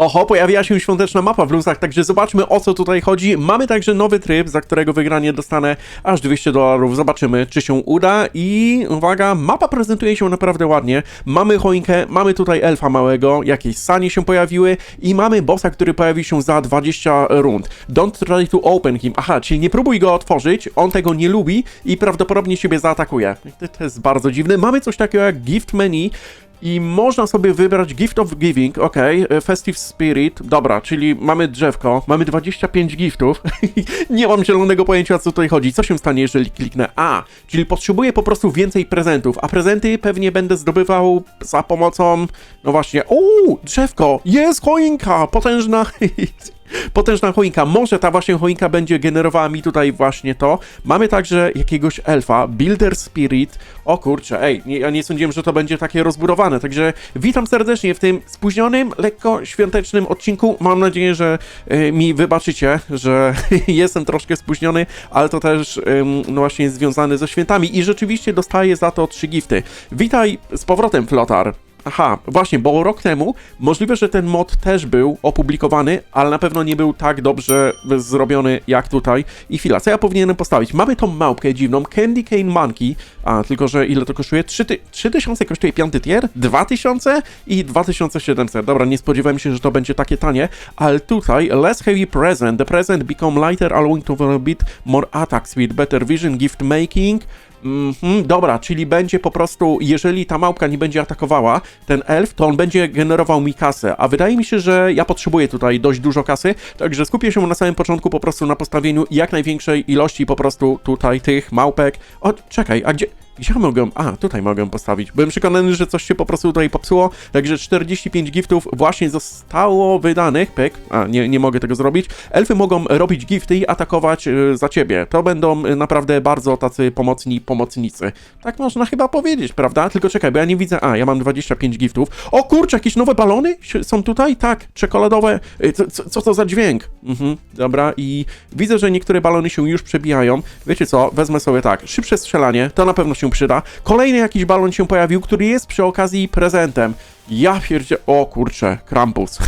Oho, pojawiła się świąteczna mapa w Lusach, także zobaczmy o co tutaj chodzi. Mamy także nowy tryb, za którego wygranie dostanę aż 200 dolarów. Zobaczymy, czy się uda. I uwaga, mapa prezentuje się naprawdę ładnie. Mamy choinkę, mamy tutaj elfa małego, jakieś sanie się pojawiły i mamy bossa, który pojawi się za 20 rund. Don't try to open him. Aha, czyli nie próbuj go otworzyć, on tego nie lubi i prawdopodobnie ciebie zaatakuje. To jest bardzo dziwne. Mamy coś takiego jak gift menu. I można sobie wybrać Gift of Giving, ok, Festive Spirit, dobra, czyli mamy drzewko, mamy 25 giftów, nie mam zielonego pojęcia co tutaj chodzi, co się stanie jeżeli kliknę A, czyli potrzebuję po prostu więcej prezentów, a prezenty pewnie będę zdobywał za pomocą, no właśnie, uuu, drzewko, jest choinka, potężna, Potężna choinka. Może ta właśnie choinka będzie generowała mi tutaj właśnie to. Mamy także jakiegoś elfa, Builder Spirit. O kurczę, ej, nie, ja nie sądziłem, że to będzie takie rozbudowane. Także witam serdecznie w tym spóźnionym, lekko świątecznym odcinku. Mam nadzieję, że y, mi wybaczycie, że jestem troszkę spóźniony, ale to też ym, no właśnie związane ze świętami i rzeczywiście dostaję za to trzy gifty. Witaj z powrotem, Flotar. Aha, właśnie, bo rok temu możliwe, że ten mod też był opublikowany, ale na pewno nie był tak dobrze zrobiony jak tutaj. I chwila, co ja powinienem postawić? Mamy tą małpkę dziwną, Candy Cane Monkey, a tylko, że ile to kosztuje? 3 ty- 3000 kosztuje piąty tier, 2000 i 2700. Dobra, nie spodziewałem się, że to będzie takie tanie, ale tutaj less heavy present, the present become lighter allowing to bit more attack speed, better vision, gift making, Mhm, dobra, czyli będzie po prostu, jeżeli ta małpka nie będzie atakowała, ten elf, to on będzie generował mi kasę, a wydaje mi się, że ja potrzebuję tutaj dość dużo kasy, także skupię się na samym początku po prostu na postawieniu jak największej ilości po prostu tutaj tych małpek. O, czekaj, a gdzie... Ja mogę? A, tutaj mogę postawić. Byłem przekonany, że coś się po prostu tutaj popsuło, także 45 giftów właśnie zostało wydanych. Pyk. A, nie, nie mogę tego zrobić. Elfy mogą robić gifty i atakować y, za ciebie. To będą y, naprawdę bardzo tacy pomocni pomocnicy. Tak można chyba powiedzieć, prawda? Tylko czekaj, bo ja nie widzę. A, ja mam 25 giftów. O kurczę, jakieś nowe balony są tutaj? Tak, czekoladowe. Co, co, co to za dźwięk? Mhm, dobra, i widzę, że niektóre balony się już przebijają. Wiecie co? Wezmę sobie tak. Szybsze strzelanie, to na pewno się przyda. Kolejny jakiś balon się pojawił, który jest przy okazji prezentem. Ja pierdzie... O kurczę, Krampus.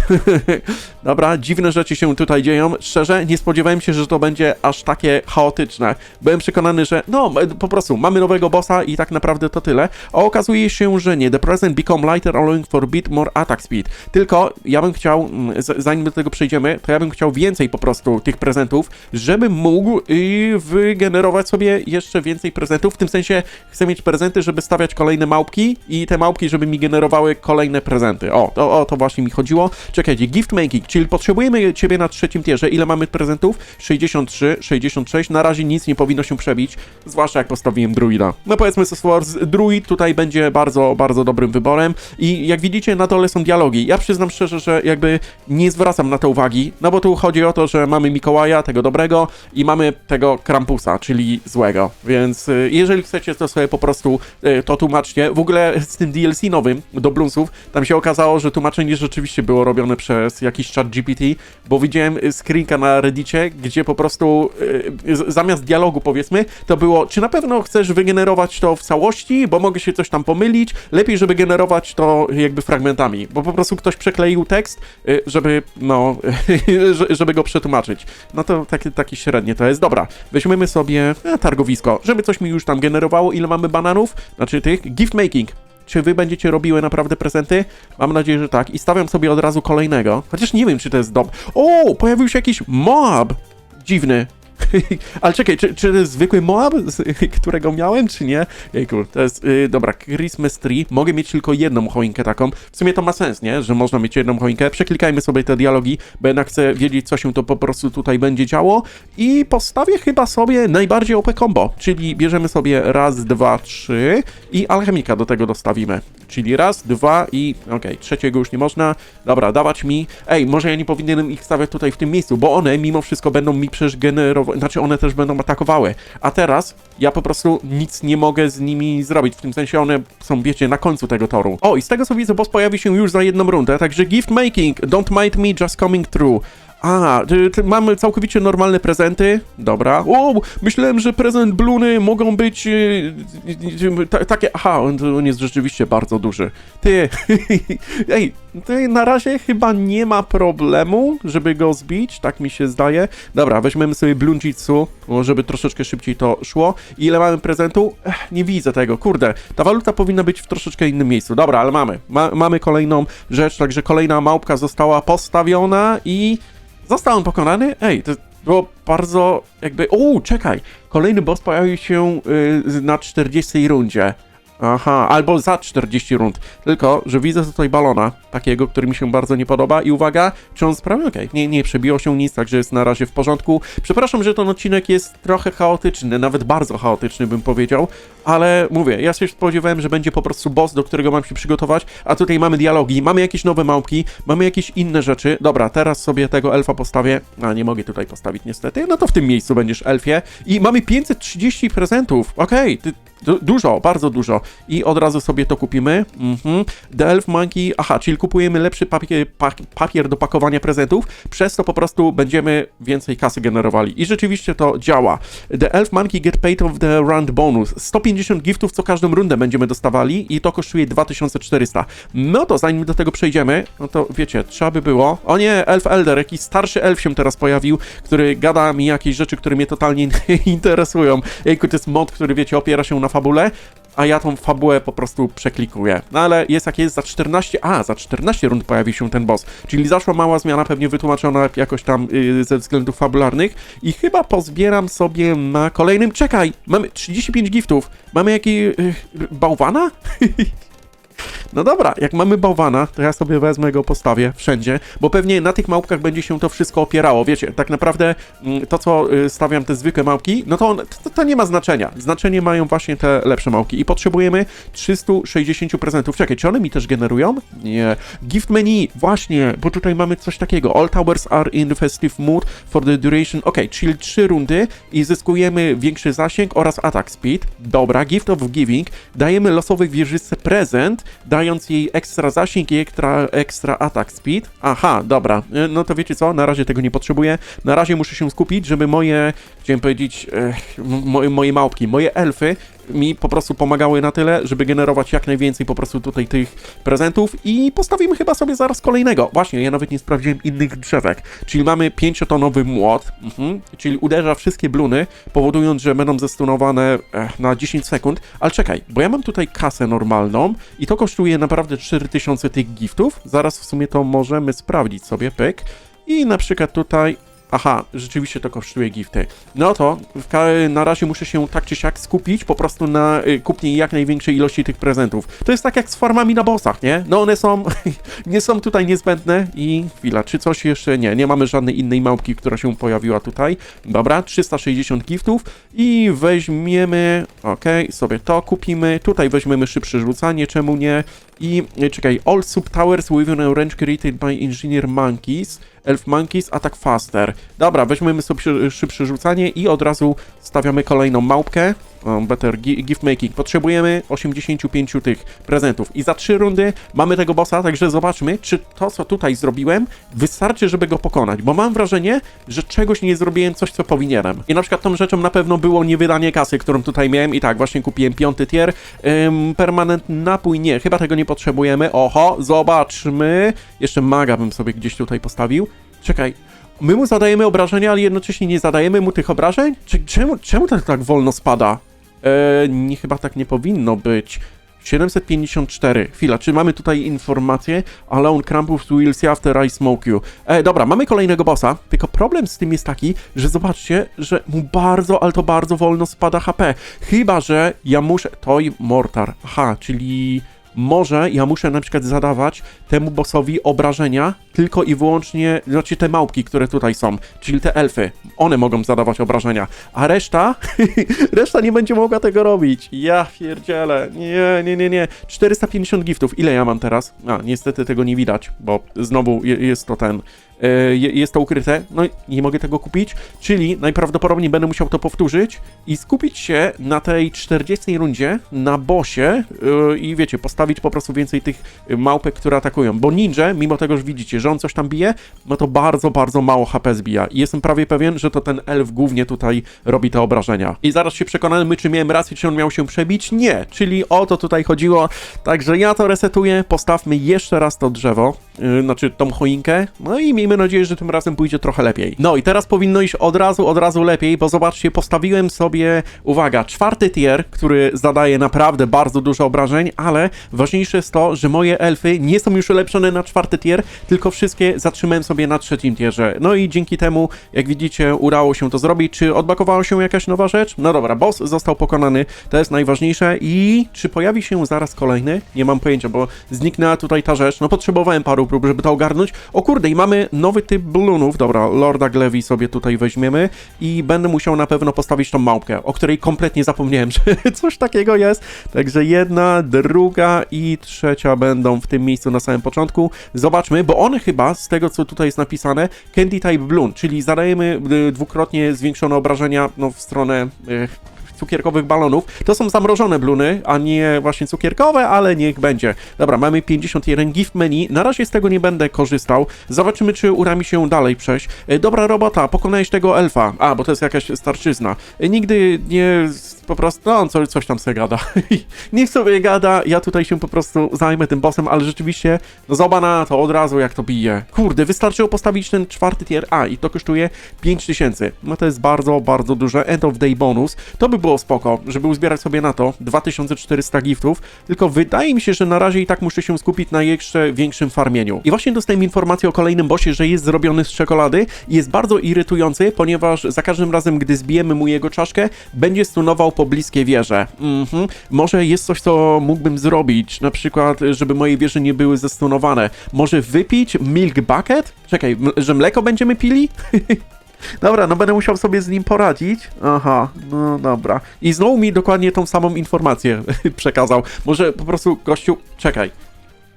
Dobra, dziwne rzeczy się tutaj dzieją. Szczerze, nie spodziewałem się, że to będzie aż takie chaotyczne. Byłem przekonany, że no, po prostu mamy nowego bossa i tak naprawdę to tyle. A okazuje się, że nie. The present become lighter allowing for bit more attack speed. Tylko ja bym chciał, mm, zanim do tego przejdziemy, to ja bym chciał więcej po prostu tych prezentów, żebym mógł y, wygenerować sobie jeszcze więcej prezentów. W tym sensie chcę mieć prezenty, żeby stawiać kolejne małpki i te małpki, żeby mi generowały kolejne prezenty. O, to, o to właśnie mi chodziło. Czekajcie, gift making, czyli potrzebujemy ciebie na trzecim tierze. Ile mamy prezentów? 63, 66. Na razie nic nie powinno się przebić, zwłaszcza jak postawiłem druida. No powiedzmy sobie Wars, druid tutaj będzie bardzo, bardzo dobrym wyborem i jak widzicie na dole są dialogi. Ja przyznam szczerze, że jakby nie zwracam na to uwagi, no bo tu chodzi o to, że mamy Mikołaja, tego dobrego i mamy tego Krampusa, czyli złego. Więc y, jeżeli chcecie to sobie po prostu y, to tłumaczcie. W ogóle z tym DLC nowym do Bluesów, tam się okazało, że tłumaczenie rzeczywiście było robione przez jakiś chat GPT, bo widziałem y, screenka na Reddicie, gdzie po prostu y, z- zamiast dialogu powiedzmy, to było, czy na pewno chcesz wygenerować to w całości, bo mogę się coś tam pomylić, lepiej, żeby generować to jakby fragmentami, bo po prostu ktoś przekleił tekst, y, żeby, no, że- żeby go przetłumaczyć. No to taki, taki średnie to jest. Dobra, weźmiemy sobie e, targowisko, żeby coś mi już tam generowało, ile mamy bananów, znaczy tych, gift making. Czy wy będziecie robiły naprawdę prezenty? Mam nadzieję, że tak. I stawiam sobie od razu kolejnego. Chociaż nie wiem, czy to jest dob. O, pojawił się jakiś Moab! Dziwny. Ale czekaj, czy, czy zwykły Moab, którego miałem, czy nie? Jejku, to jest, yy, dobra, Christmas Tree. Mogę mieć tylko jedną choinkę taką. W sumie to ma sens, nie? Że można mieć jedną choinkę. Przeklikajmy sobie te dialogi, bo jednak chcę wiedzieć, co się to po prostu tutaj będzie działo. I postawię chyba sobie najbardziej OP combo, czyli bierzemy sobie raz, dwa, trzy i alchemika do tego dostawimy. Czyli raz, dwa i okej, trzeciego już nie można. Dobra, dawać mi. Ej, może ja nie powinienem ich stawiać tutaj w tym miejscu, bo one mimo wszystko będą mi przecież generować, znaczy one też będą atakowały. A teraz ja po prostu nic nie mogę z nimi zrobić. W tym sensie one są, wiecie, na końcu tego toru. O, i z tego co widzę, boss pojawi się już za jedną rundę, także gift making, don't mind me just coming through. A, ty, ty, mamy całkowicie normalne prezenty. Dobra. O, myślałem, że prezent Bluny mogą być e, e, ta, takie. Aha, on, on jest rzeczywiście bardzo duży. Ty, ej, ty na razie chyba nie ma problemu, żeby go zbić, tak mi się zdaje. Dobra, weźmiemy sobie Blunjitsu, żeby troszeczkę szybciej to szło. Ile mamy prezentu? Ech, nie widzę tego, kurde. Ta waluta powinna być w troszeczkę innym miejscu. Dobra, ale mamy. Ma, mamy kolejną rzecz, także kolejna małpka została postawiona i został on pokonany. Ej, to było bardzo jakby... O, czekaj! Kolejny boss pojawił się y, na 40 rundzie. Aha, albo za 40 rund. Tylko, że widzę tutaj balona, takiego, który mi się bardzo nie podoba i uwaga, czy on sprawi? Okej, nie, nie przebiło się nic, także jest na razie w porządku. Przepraszam, że ten odcinek jest trochę chaotyczny, nawet bardzo chaotyczny bym powiedział, ale mówię, ja się spodziewałem, że będzie po prostu boss, do którego mam się przygotować, a tutaj mamy dialogi, mamy jakieś nowe małpki, mamy jakieś inne rzeczy. Dobra, teraz sobie tego elfa postawię, a nie mogę tutaj postawić niestety, no to w tym miejscu będziesz elfie i mamy 530 prezentów, okej, ty Du dużo, bardzo dużo. I od razu sobie to kupimy. Mhm. The Elf Monkey, aha, czyli kupujemy lepszy papier, pa papier do pakowania prezentów, przez to po prostu będziemy więcej kasy generowali. I rzeczywiście to działa. The Elf Monkey get paid of the round bonus. 150 giftów co każdą rundę będziemy dostawali i to kosztuje 2400. No to zanim do tego przejdziemy, no to wiecie, trzeba by było... O nie, Elf Elder, jakiś starszy elf się teraz pojawił, który gada mi jakieś rzeczy, które mnie totalnie nie interesują. Ejku, to jest mod, który wiecie, opiera się na fabule, a ja tą fabułę po prostu przeklikuję. No ale jest jak jest, za 14, a za 14 rund pojawi się ten boss, czyli zaszła mała zmiana, pewnie wytłumaczona jakoś tam yy, ze względów fabularnych i chyba pozbieram sobie na kolejnym, czekaj, mamy 35 giftów, mamy jaki, yy, bałwana? No dobra, jak mamy bałwana, to ja sobie wezmę go, postawię wszędzie, bo pewnie na tych małpkach będzie się to wszystko opierało. Wiecie, tak naprawdę mm, to, co y, stawiam te zwykłe małpki, no to, on, to, to nie ma znaczenia. Znaczenie mają właśnie te lepsze małpki. I potrzebujemy 360 prezentów. Czekaj, czy one mi też generują? Nie. Gift menu, właśnie, bo tutaj mamy coś takiego. All towers are in festive mood for the duration. Ok, czyli trzy rundy i zyskujemy większy zasięg oraz attack speed. Dobra, gift of giving. Dajemy losowej wieżyczce prezent, dając jej ekstra zasięg i ekstra, ekstra attack speed. Aha, dobra, E, no to wiecie co, na razie tego nie potrzebuję. Na razie muszę się skupić, żeby moje, chciałem powiedzieć, e, moje, moje małpki, moje elfy mi po prostu pomagały na tyle, żeby generować jak najwięcej po prostu tutaj tych prezentów i postawimy chyba sobie zaraz kolejnego. Właśnie, ja nawet nie sprawdziłem innych drzewek. Czyli mamy pięciotonowy młot, mhm, czyli uderza wszystkie bluny, powodując, że będą zestunowane eh, na 10 sekund. Ale czekaj, bo ja mam tutaj kasę normalną i to kosztuje naprawdę 4000 tych giftów. Zaraz w sumie to możemy sprawdzić sobie, pyk. I na przykład tutaj Aha, rzeczywiście to kosztuje gifty. No to na razie muszę się tak czy siak skupić po prostu na y, kupnie jak największej ilości tych prezentów. To jest tak jak z farmami na bossach, nie? No one są, nie są tutaj niezbędne i chwila, czy coś jeszcze? Nie, nie mamy żadnej innej małpki, która się pojawiła tutaj. Dobra, 360 giftów i weźmiemy, okej, sobie to kupimy. Tutaj weźmiemy szybsze rzucanie, czemu nie? I czekaj, all sub towers within a range created by engineer monkeys. Elf Monkeys, Attack Faster. Dobra, weźmiemy sobie szy- szybsze rzucanie i od razu stawiamy kolejną małpkę. Better gi- gift making. Potrzebujemy 85 tych prezentów. I za trzy rundy mamy tego bossa, także zobaczmy, czy to, co tutaj zrobiłem, wystarczy, żeby go pokonać. Bo mam wrażenie, że czegoś nie zrobiłem coś, co powinienem. I na przykład tą rzeczą na pewno było niewydanie kasy, którą tutaj miałem. I tak, właśnie kupiłem piąty tier. Ym, permanent napój nie, chyba tego nie potrzebujemy. Oho, zobaczmy. Jeszcze maga bym sobie gdzieś tutaj postawił. Czekaj, my mu zadajemy obrażenia, ale jednocześnie nie zadajemy mu tych obrażeń? Czy, czemu, czemu to tak wolno spada? Eee, nie, chyba tak nie powinno być. 754. Chwila, czy mamy tutaj informację? Alone Krampus will see after I smoke you. E, dobra, mamy kolejnego bossa, tylko problem z tym jest taki, że zobaczcie, że mu bardzo, ale to bardzo wolno spada HP. Chyba, że ja muszę... Toy Mortar. Aha, czyli... Może ja muszę na przykład zadawać temu bossowi obrażenia tylko i wyłącznie, znaczy te małpki, które tutaj są, czyli te elfy. One mogą zadawać obrażenia, a reszta, reszta nie będzie mogła tego robić. Ja pierdzielę, nie, nie, nie, nie. 450 giftów, ile ja mam teraz? A, niestety tego nie widać, bo znowu je- jest to ten e, je- jest to ukryte, no nie mogę tego kupić, czyli najprawdopodobniej będę musiał to powtórzyć i skupić się na tej 40 rundzie, na bosie e, i wiecie, postawić po prostu więcej tych małpek, które atakują, bo ninja, mimo tego, że widzicie, że on coś tam bije, no to bardzo, bardzo mało HP zbija i jestem prawie pewien, że to ten elf głównie tutaj robi te obrażenia. I zaraz się przekonamy, czy miałem rację, czy on miał się przebić? Nie, czyli o to tutaj chodziło, także ja to resetuję, postawmy jeszcze raz to drzewo, yy, znaczy tą choinkę, no i miejmy nadzieję, że tym razem pójdzie trochę lepiej. No i teraz powinno iść od razu, od razu lepiej, bo zobaczcie, postawiłem sobie, uwaga, czwarty tier, który zadaje naprawdę bardzo dużo obrażeń, ale ważniejsze jest to, że moje elfy nie są już ulepszone na czwarty tier, tylko wszystkie zatrzymałem sobie na trzecim tierze. No i dzięki temu, jak widzicie, udało się to zrobić. Czy odblokowała się jakaś nowa rzecz? No dobra, boss został pokonany, to jest najważniejsze i czy pojawi się zaraz kolejny? Nie mam pojęcia, bo zniknęła tutaj ta rzecz. No potrzebowałem paru prób, żeby to ogarnąć. O kurde, i mamy nowy typ balloonów. Dobra, Lorda Glevi sobie tutaj weźmiemy i będę musiał na pewno postawić tą małpkę, o której kompletnie zapomniałem, że coś takiego jest. Także jedna, druga i trzecia będą w tym miejscu na samym początku. Zobaczmy, bo one chyba, z tego co tutaj jest napisane, Candy Type Balloon, czyli zadajemy y, dwukrotnie zwiększone obrażenia no, w stronę... Cukierkowych balonów. To są zamrożone bluny, a nie właśnie cukierkowe, ale niech będzie. Dobra, mamy 51 gift menu. Na razie z tego nie będę korzystał. Zobaczymy, czy uda mi się dalej przejść. E, Dobra robota, pokonałeś tego elfa. A, bo to jest jakaś starczyzna. E, Nigdy nie po prostu, no coś, tam sobie gada. Niech sobie gada, ja tutaj się po prostu zajmę tym bossem, ale rzeczywiście, no zobacz na to od razu jak to bije. Kurde, wystarczyło postawić ten czwarty tier A i to kosztuje 5000. No to jest bardzo, bardzo duże end of day bonus. To by było spoko, żeby uzbierać sobie na to 2400 giftów, tylko wydaje mi się, że na razie i tak muszę się skupić na jeszcze większym farmieniu. I właśnie dostałem informację o kolejnym bossie, że jest zrobiony z czekolady i jest bardzo irytujący, ponieważ za każdym razem, gdy zbijemy mu jego czaszkę, będzie stunował pobliskie wieże. Mhm. Może jest coś, co mógłbym zrobić, na przykład, żeby moje wieże nie były zestunowane. Może wypić milk bucket? Czekaj, że mleko będziemy pili? Dobra, no będę musiał sobie z nim poradzić. Aha, no dobra. I znowu mi dokładnie tą samą informację przekazał. Może po prostu gościu, czekaj.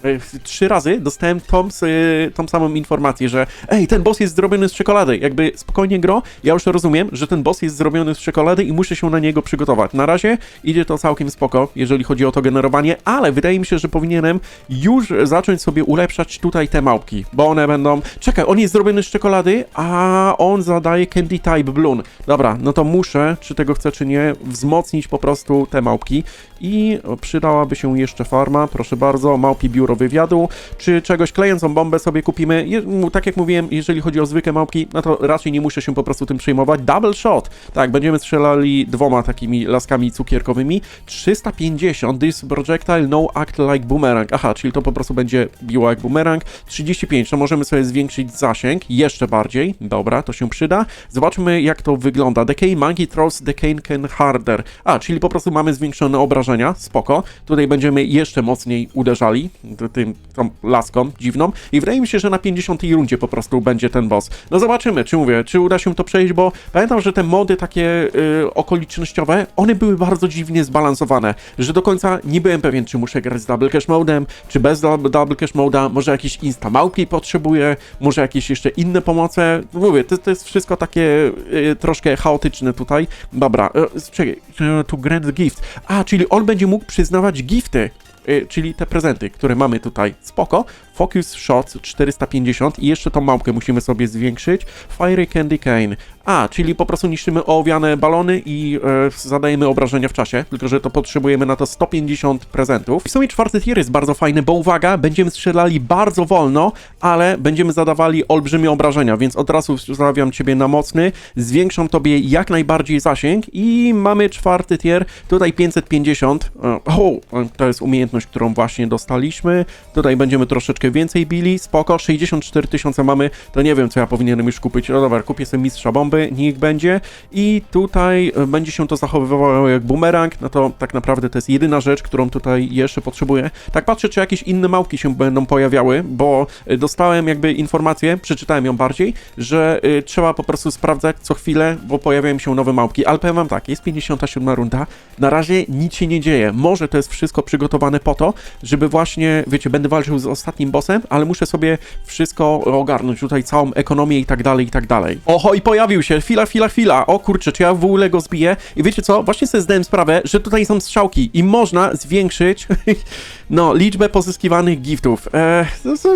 E, Trzy razy dostałem tą, e, tą samą informację, że ej, ten boss jest zrobiony z czekolady. Jakby spokojnie gro, ja już rozumiem, że ten boss jest zrobiony z czekolady i muszę się na niego przygotować. Na razie idzie to całkiem spoko, jeżeli chodzi o to generowanie, ale wydaje mi się, że powinienem już zacząć sobie ulepszać tutaj te małpki, bo one będą... Czekaj, on jest zrobiony z czekolady, a on zadaje Candy Type Balloon. Dobra, no to muszę, czy tego chcę, czy nie, wzmocnić po prostu te małpki i przydałaby się jeszcze farma, proszę bardzo, małpi biuro wywiadu, czy czegoś klejącą bombę sobie kupimy. Tak jak mówiłem, jeżeli chodzi o zwykłe małpki, no to raczej nie muszę się po prostu tym przejmować. Double shot! Tak, będziemy strzelali dwoma takimi laskami cukierkowymi. 350, this projectile no act like boomerang. Aha, czyli to po prostu będzie biło jak boomerang. 35, to możemy sobie zwiększyć zasięg jeszcze bardziej. Dobra, to się przyda. Zobaczmy jak to wygląda. Decay Monkey throws Decay can harder. A, czyli po prostu mamy zwiększone obrażenia. Spoko. Tutaj będziemy jeszcze mocniej uderzali tym, tą laską dziwną. I wydaje mi się, że na 50 rundzie po prostu będzie ten boss. No zobaczymy, czy mówię, czy uda się to przejść, bo pamiętam, że te mody takie y, okolicznościowe, one były bardzo dziwnie zbalansowane, że do końca nie byłem pewien, czy muszę grać z double cash modem, czy bez double cash moda, może jakieś insta małpi potrzebuję, może jakieś jeszcze inne pomoce. Mówię, to, to jest wszystko takie y, troszkę chaotyczne tutaj. Dobra, y, czekaj, y, tu grant gift. A, czyli on będzie mógł przyznawać gifty. Y, czyli te prezenty, które mamy tutaj. Spoko. Focus Shots 450 i jeszcze tą małpkę musimy sobie zwiększyć. Fiery Candy Cane. A, czyli po prostu niszczymy owiane balony i e, zadajemy obrażenia w czasie, tylko że to potrzebujemy na to 150 prezentów. W sumie czwarty tier jest bardzo fajny, bo uwaga, będziemy strzelali bardzo wolno, ale będziemy zadawali olbrzymie obrażenia, więc od razu stawiam ciebie na mocny, zwiększam tobie jak najbardziej zasięg i mamy czwarty tier, tutaj 550. E, O, to jest umiejętność, którą właśnie dostaliśmy. Tutaj będziemy troszeczkę więcej bili, spoko, 64 tysiące mamy, to nie wiem, co ja powinienem już kupić. No dobra, kupię sobie mistrza bomby, niech będzie. I tutaj e, będzie się to zachowywało jak bumerang, no to tak naprawdę to jest jedyna rzecz, którą tutaj jeszcze potrzebuję. Tak patrzę, czy jakieś inne małpki się będą pojawiały, bo e, dostałem jakby informację, przeczytałem ją bardziej, że e, trzeba po prostu sprawdzać co chwilę, bo pojawiają się nowe małpki, ale powiem wam tak, jest 57 runda, na razie nic się nie dzieje. Może to jest wszystko przygotowane po to, żeby właśnie, wiecie, będę walczył z ostatnim bossem, ale muszę sobie wszystko ogarnąć, tutaj całą ekonomię i tak dalej, i tak dalej. Oho, i pojawił się, chwila, chwila, chwila, o kurczę, czy ja w ogóle go zbiję? I wiecie co, właśnie sobie zdałem sprawę, że tutaj są strzałki i można zwiększyć, no, liczbę pozyskiwanych giftów. Eee,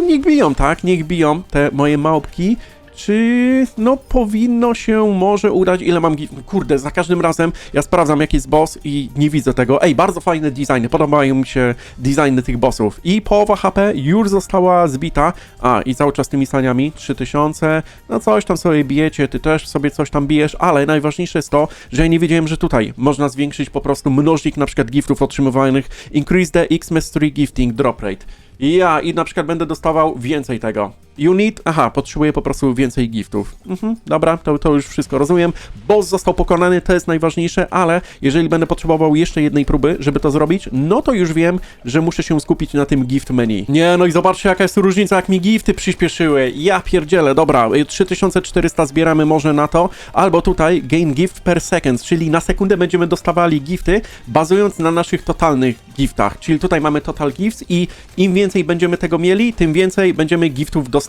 niech biją, tak, niech biją te moje małpki. Czy no powinno się może udać, ile mam? Kurde, za każdym razem ja sprawdzam jaki jest boss i nie widzę tego. Ej, bardzo fajne designy, podobają mi się designy tych bossów. I połowa HP już została zbita. A, i cały czas tymi staniami 3000. No coś tam sobie bijecie, ty też sobie coś tam bijesz, ale najważniejsze jest to, że ja nie wiedziałem, że tutaj można zwiększyć po prostu mnożnik na przykład giftów otrzymywanych. Increase the X Mastery Gifting Drop Rate. Ja, i na przykład będę dostawał więcej tego. Unit, aha, potrzebuję po prostu więcej giftów. Mhm, dobra, to, to już wszystko rozumiem. Boss został pokonany, to jest najważniejsze, ale jeżeli będę potrzebował jeszcze jednej próby, żeby to zrobić, no to już wiem, że muszę się skupić na tym gift menu. Nie, no i zobaczcie jaka jest różnica, jak mi gifty przyspieszyły. Ja pierdzielę, dobra, y, 3400 zbieramy może na to, albo tutaj gain gift per second, czyli na sekundę będziemy dostawali gifty, bazując na naszych totalnych giftach. Czyli tutaj mamy total gifts i im więcej będziemy tego mieli, tym więcej będziemy giftów dostawali.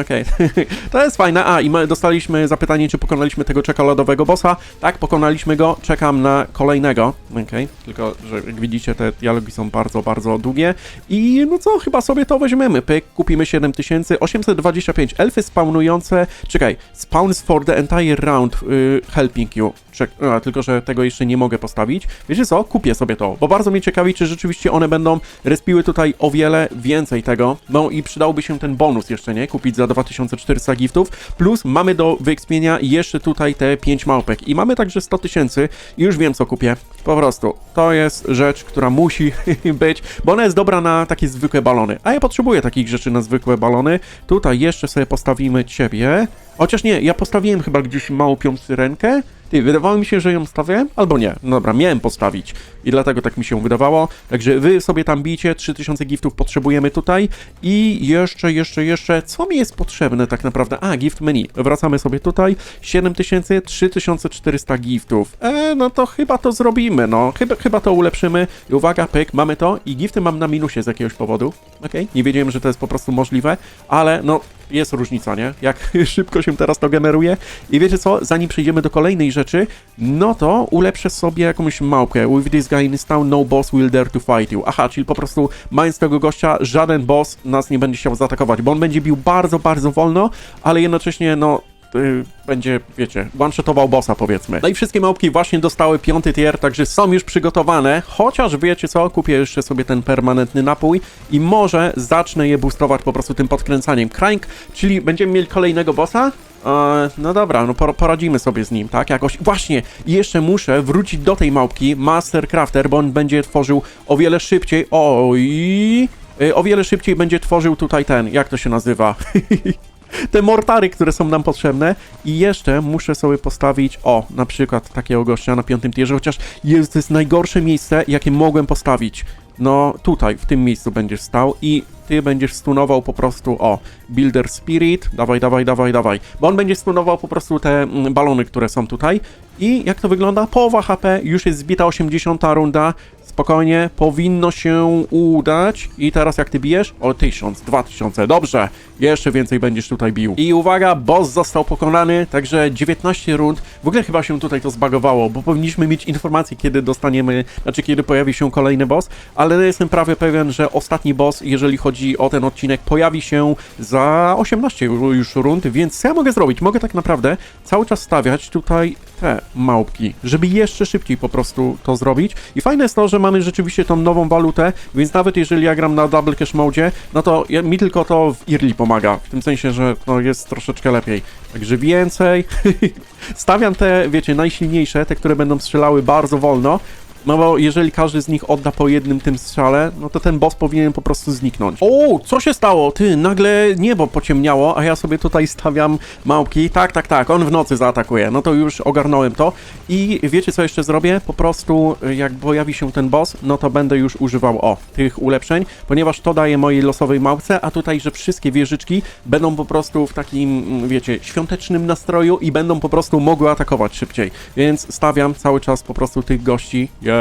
Okej, to jest fajne. A, i my dostaliśmy zapytanie, czy pokonaliśmy tego czekoladowego bossa. Tak, pokonaliśmy go, czekam na kolejnego. Okej, tylko, że jak widzicie, te dialogi są bardzo, bardzo długie. I no co, chyba sobie to weźmiemy. Pyk, kupimy 7825. Elfy spawnujące, czekaj, spawns for the entire round y, helping you. Czek a, tylko, że tego jeszcze nie mogę postawić. Wiecie co? Kupię sobie to, bo bardzo mnie ciekawi, czy rzeczywiście one będą respiły tutaj o wiele więcej tego. No i przydałby się ten bonus jeszcze, nie? Kupić za 2400 giftów. Plus mamy do wyekspienia jeszcze tutaj te 5 małpek. I mamy także 100 tysięcy. I już wiem, co kupię. Po prostu. To jest rzecz, która musi być, bo ona jest dobra na takie zwykłe balony. A ja potrzebuję takich rzeczy na zwykłe balony. Tutaj jeszcze sobie postawimy ciebie. Chociaż nie, ja postawiłem chyba gdzieś małpią syrenkę. Ty, wydawało mi się, że ją stawiałem? Albo nie. No dobra, miałem postawić. I dlatego tak mi się wydawało. Także wy sobie tam bijcie, 3000 giftów potrzebujemy tutaj. I jeszcze, jeszcze, jeszcze, co mi jest potrzebne tak naprawdę? A, gift menu. Wracamy sobie tutaj. 7000, 3400 giftów. E, no to chyba to zrobimy, no. Chyba, chyba to ulepszymy. I uwaga, pyk, mamy to. I gifty mam na minusie z jakiegoś powodu. Okej, nie wiedziałem, że to jest po prostu możliwe, ale no, jest różnica, nie? Jak szybko się teraz to generuje. I wiecie co? Zanim przejdziemy do kolejnej rzeczy, no to ulepszę sobie jakąś małpkę. With this guy in town, no boss will dare to fight you. Aha, czyli po prostu mając tego gościa, żaden boss nas nie będzie chciał zaatakować, bo on będzie bił bardzo, bardzo wolno, ale jednocześnie, no, y, będzie, wiecie, one-shotował bossa powiedzmy. No i wszystkie małpki właśnie dostały piąty tier, także są już przygotowane, chociaż wiecie co, kupię jeszcze sobie ten permanentny napój i może zacznę je boostować po prostu tym podkręcaniem. Crank, czyli będziemy mieli kolejnego bossa, E, no dobra, no por- poradzimy sobie z nim, tak? Jakoś. Właśnie, jeszcze muszę wrócić do tej małpki, Master Crafter, bo on będzie tworzył o wiele szybciej. Oj. y, O wiele szybciej będzie tworzył tutaj ten, jak to się nazywa? Te mortary, które są nam potrzebne. I jeszcze muszę sobie postawić, o, na przykład takiego gościa na piątym tierze, chociaż jest, to jest najgorsze miejsce, jakie mogłem postawić. No tutaj, w tym miejscu będziesz stał i ty będziesz stunował po prostu, o, Builder Spirit, dawaj, dawaj, dawaj, dawaj, bo on będzie stunował po prostu te mm, balony, które są tutaj. I jak to wygląda? Połowa HP, już jest zbita 80 runda, spokojnie, powinno się udać. I teraz jak ty bijesz? O, 1000, 2000, dobrze, jeszcze więcej będziesz tutaj bił. I uwaga, boss został pokonany, także 19 rund, w ogóle chyba się tutaj to zbagowało, bo powinniśmy mieć informację, kiedy dostaniemy, znaczy kiedy pojawi się kolejny boss, ale jestem prawie pewien, że ostatni boss, jeżeli chodzi o ten odcinek, pojawi się za 18 już rund, więc co ja mogę zrobić? Mogę tak naprawdę cały czas stawiać tutaj te małpki, żeby jeszcze szybciej po prostu to zrobić. I fajne jest to, że mamy rzeczywiście tą nową walutę, więc nawet jeżeli ja gram na double cash mode, no to ja, mi tylko to w early pomaga, w tym sensie, że no, jest troszeczkę lepiej. Także więcej. Stawiam te, wiecie, najsilniejsze, te, które będą strzelały bardzo wolno, no bo jeżeli każdy z nich odda po jednym tym strzale, no to ten boss powinien po prostu zniknąć. O, co się stało? Ty, nagle niebo pociemniało, a ja sobie tutaj stawiam małpki. Tak, tak, tak, on w nocy zaatakuje. No to już ogarnąłem to. I wiecie co jeszcze zrobię? Po prostu jak pojawi się ten boss, no to będę już używał, o, tych ulepszeń, ponieważ to daje mojej losowej małpce, a tutaj, że wszystkie wieżyczki będą po prostu w takim, wiecie, świątecznym nastroju i będą po prostu mogły atakować szybciej. Więc stawiam cały czas po prostu tych gości. Ojej, jak to y,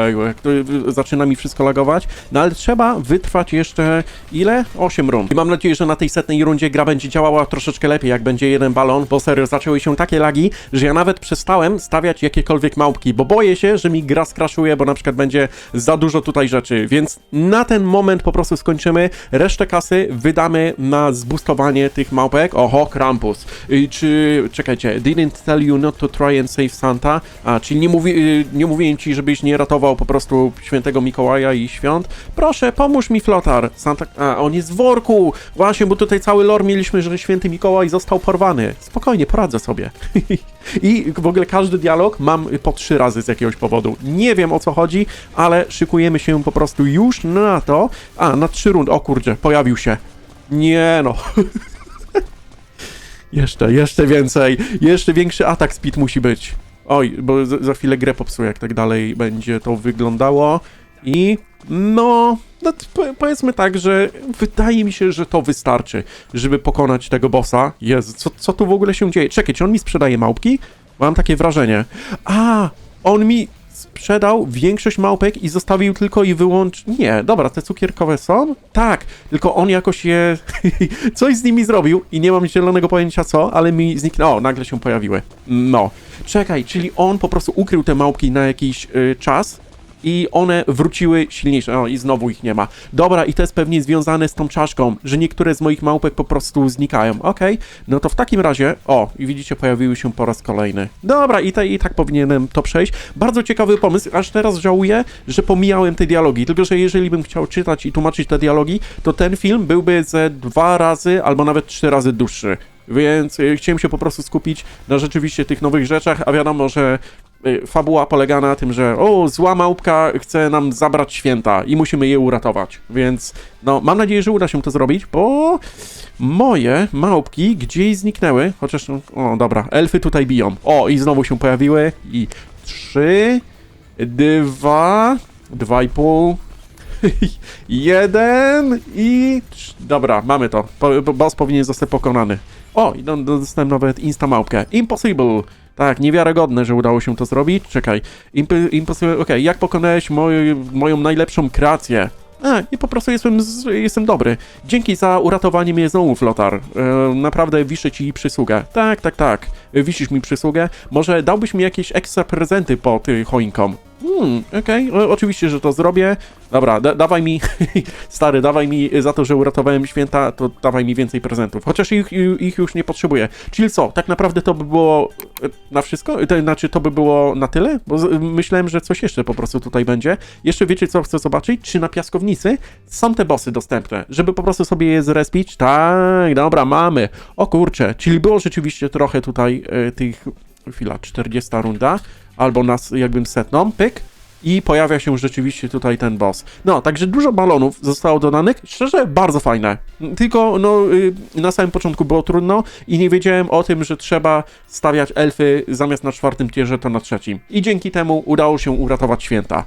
zaczyna mi wszystko lagować. No ale trzeba wytrwać jeszcze ile? 8 rund. I mam nadzieję, że na tej setnej rundzie gra będzie działała troszeczkę lepiej, jak będzie jeden balon, bo serio zaczęły się takie lagi, że ja nawet przestałem stawiać jakiekolwiek małpki, bo boję się, że mi gra skraszuje, bo na przykład będzie za dużo tutaj rzeczy, więc na ten moment po prostu skończymy. Resztę kasy wydamy na zbustowanie tych małpek. Oho, Krampus. Y, Czy, czekajcie, didn't tell you not to try and save Santa? A, czyli nie, mówi, y, nie mówiłem ci, żebyś nie ratował po prostu świętego Mikołaja i świąt? Proszę, pomóż mi, Flotar. Santa, a, on jest w worku. Właśnie, bo tutaj cały lore mieliśmy, że święty Mikołaj został porwany. Spokojnie, poradzę sobie. I w ogóle każdy dialog mam po trzy razy z jakiegoś powodu. Nie wiem o co chodzi, ale szykujemy się po prostu już na to. A, na trzy rundy. O kurczę, pojawił się. Nie no. jeszcze, jeszcze więcej. Jeszcze większy atak speed musi być. Oj, bo za, chwilę grę popsuję, jak tak dalej będzie to wyglądało. I no, no powiedzmy tak, że wydaje mi się, że to wystarczy, żeby pokonać tego bossa. Jezu, co, co tu w ogóle się dzieje? Czekaj, czy on mi sprzedaje małpki? Mam takie wrażenie. A, on mi sprzedał większość małpek i zostawił tylko i wyłącznie... Nie, dobra, te cukierkowe są? Tak, tylko on jakoś je... coś z nimi zrobił i nie mam zielonego pojęcia co, ale mi zniknęło. O, nagle się pojawiły. No. Czekaj, czyli on po prostu ukrył te małpki na jakiś y, czas i one wróciły silniejsze. O, i znowu ich nie ma. Dobra, i to jest pewnie związane z tą czaszką, że niektóre z moich małpek po prostu znikają. Okej, no to w takim razie, o, i widzicie, pojawiły się po raz kolejny. Dobra, i, te, i tak powinienem to przejść. Bardzo ciekawy pomysł, aż teraz żałuję, że pomijałem te dialogi, tylko że jeżeli bym chciał czytać i tłumaczyć te dialogi, to ten film byłby ze dwa razy albo nawet trzy razy dłuższy. Więc y, chciałem się po prostu skupić na rzeczywiście tych nowych rzeczach, a wiadomo, że fabuła polega na tym, że o, zła małpka chce nam zabrać święta i musimy je uratować. Więc no, mam nadzieję, że uda się to zrobić, bo moje małpki gdzieś zniknęły. Chociaż, o, dobra, elfy tutaj biją. O, i znowu się pojawiły. I trzy, dwa, dwa i pół, jeden i... Dobra, mamy to. Boss powinien zostać pokonany. O, i do- do- dostałem nawet insta małpkę. Impossible! Tak, niewiarygodne, że udało się to zrobić. Czekaj. Imp impossible... Okej, jak pokonałeś moj, moją najlepszą kreację? A, i po prostu jestem, jestem dobry. Dzięki za uratowanie mnie znowu, Flotar. E, naprawdę wiszę ci przysługę. Tak, tak, tak. E, Wisisz mi przysługę. Może dałbyś mi jakieś ekstra prezenty po tych choinkom? Hmm, okej, o- oczywiście, że to zrobię. Dobra, da dawaj mi, stary, dawaj mi za to, że uratowałem święta, to dawaj mi więcej prezentów. Chociaż ich, ich już nie potrzebuję. Czyli co, tak naprawdę to by było e, na wszystko? To znaczy, to by było na tyle? Bo z, myślałem, że coś jeszcze po prostu tutaj będzie. Jeszcze wiecie, co chcę zobaczyć? Czy na piaskownicy są te bossy dostępne? Żeby po prostu sobie je zrespić? Tak, dobra, mamy. O kurczę, czyli było rzeczywiście trochę tutaj e, tych... Chwila, 40 runda, albo nas jakbym setną, pyk, i pojawia się rzeczywiście tutaj ten boss. No, także dużo balonów zostało dodanych. Szczerze, bardzo fajne. Tylko, no, y, na samym początku było trudno i nie wiedziałem o tym, że trzeba stawiać elfy zamiast na czwartym tierze, to na trzecim. I dzięki temu udało się uratować święta.